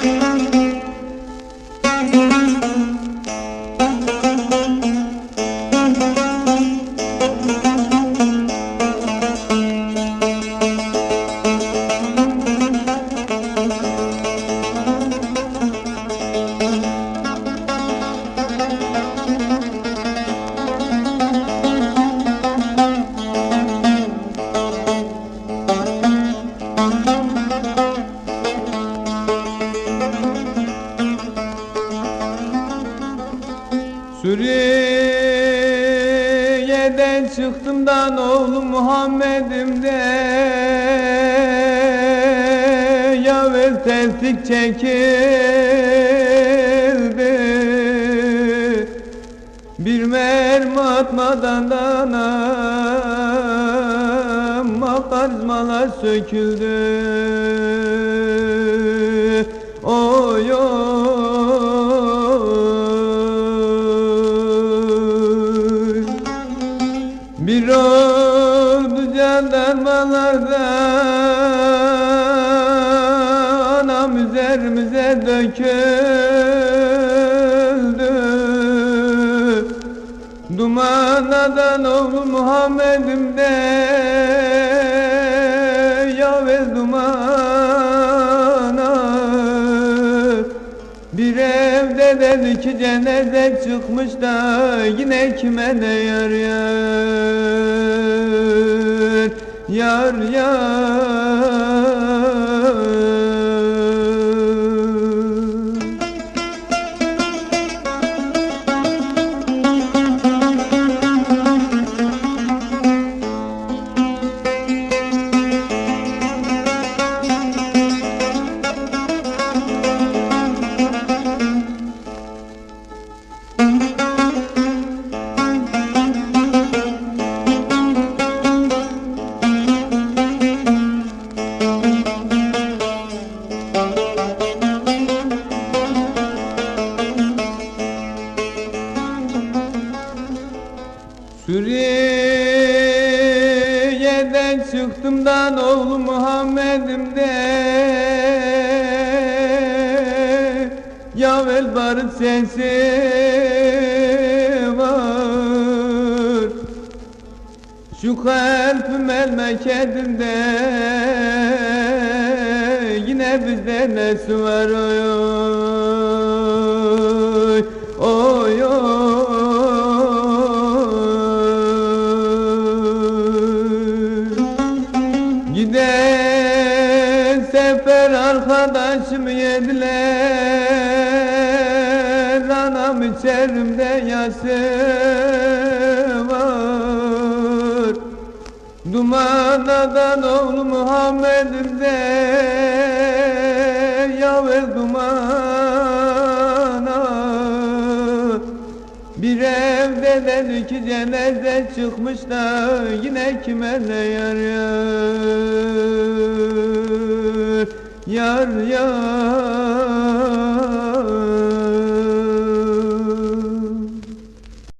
Thank you. Suriye'den çıktımdan oğlum Muhammed'im de Yavel tevfik çekildi. Bir mermi atmadan da anam karizmalar söküldü Bir oldu jandarmalarda Anam üzerimize döküldü. Dumanadan oğlu Muhammed'im de Yavuz dumana dedi ki cenaze çıkmış da Yine kime ne yar yar Yar yar Suriye'den çıktımdan oğlu Muhammed'im de Yavel barut sesi var. Şu kalbim memleketimde Yine bizde nesi var? oy Giden sefer arkadaşım yediler. Anam içerimde yaşı var. Dumanadan oğlu Muhammed'im de Yavuz dumana evde dedi ki cenaze çıkmış da Yine kime ne yar yar? Yar yar